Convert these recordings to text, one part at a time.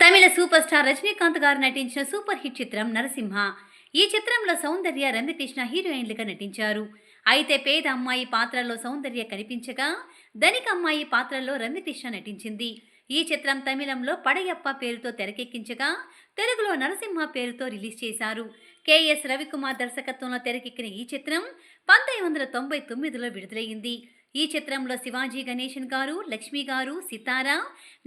తమిళ super star Rajinikanth గారు నటించిన super hit చిత్రం నరసింహ. ఈ చిత్రంలో సౌందర్య రమ్యకృష్ణ హీరోయిన్లుగా నటించారు. అయితే పేద అమ్మాయి పాత్రలో సౌందర్య కనిపించగా ధనిక అమ్మాయి పాత్రలో రమ్యకృష్ణ నటించింది. ఈ చిత్రం తమిళంలో పడయప్ప పేరుతో తెరకెక్కించగా తెలుగులో నరసింహ పేరుతో రిలీజ్ చేశారు. కెఎస్ రవికుమార్ దర్శకత్వంలో తెరకెక్కిన ఈ చిత్రం పంతొమ్మిది వందల తొంభై తొమ్మిదిలో విడుదలైంది. ఈ చిత్రంలో శివాజీ గణేషన్ గారు లక్ష్మి గారు సితారా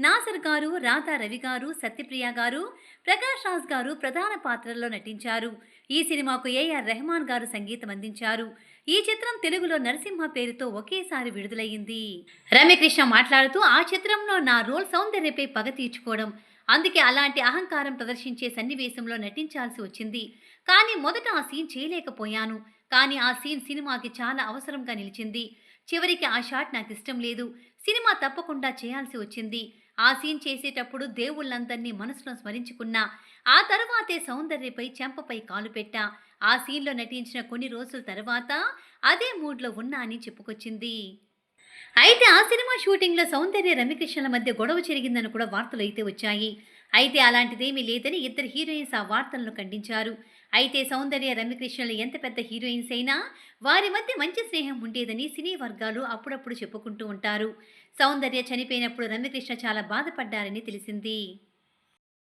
నాసర్ గారు రాధా రవి గారు సత్యప్రియ గారు ప్రకాష్ రాజ్ గారు ప్రధాన పాత్రల్లో నటించారు. ఈ సినిమాకు ఏఆర్ రెహమాన్ గారు సంగీతం అందించారు. ఈ చిత్రం తెలుగులో నరసింహ పేరుతో ఒకేసారి విడుదలయ్యింది. రమ్యకృష్ణ మాట్లాడుతూ ఆ చిత్రంలో నా రోల్ సౌందర్యపై పగ తీర్చుకోవడం అందుకే అలాంటి అహంకారం ప్రదర్శించే సన్నివేశంలో నటించాల్సి వచ్చింది. కానీ మొదట ఆ సీన్ చేయలేకపోయాను. కానీ ఆ సీన్ సినిమాకి చాలా అవసరంగా నిలిచింది. చివరికి ఆ షాట్ నాకు ఇష్టం లేదు. సినిమా తప్పకుండా చేయాల్సి వచ్చింది. ఆ సీన్ చేసేటప్పుడు దేవుళ్ళందరినీ మనసులో స్మరించుకున్నా ఆ తర్వాతే సౌందర్యపై చెంపపై కాలు పెట్టా. ఆ సీన్లో నటించిన కొన్ని రోజుల తర్వాత అదే మూడ్లో ఉన్నా అని చెప్పుకొచ్చింది. అయితే ఆ సినిమా షూటింగ్లో సౌందర్య రమ్యకృష్ణల మధ్య గొడవ జరిగిందని కూడా వార్తలు అయితే వచ్చాయి. అయితే అలాంటిదేమీ లేదని ఇద్దరు హీరోయిన్స్ ఆ వార్తలను ఖండించారు. అయితే సౌందర్య రమ్యకృష్ణలు ఎంత పెద్ద హీరోయిన్స్ అయినా వారి మధ్య మంచి స్నేహం ఉండేదని సినీ వర్గాలు అప్పుడప్పుడు చెప్పుకుంటూ ఉంటారు. సౌందర్య చనిపోయినప్పుడు రమ్యకృష్ణ చాలా బాధపడ్డారని తెలిసింది.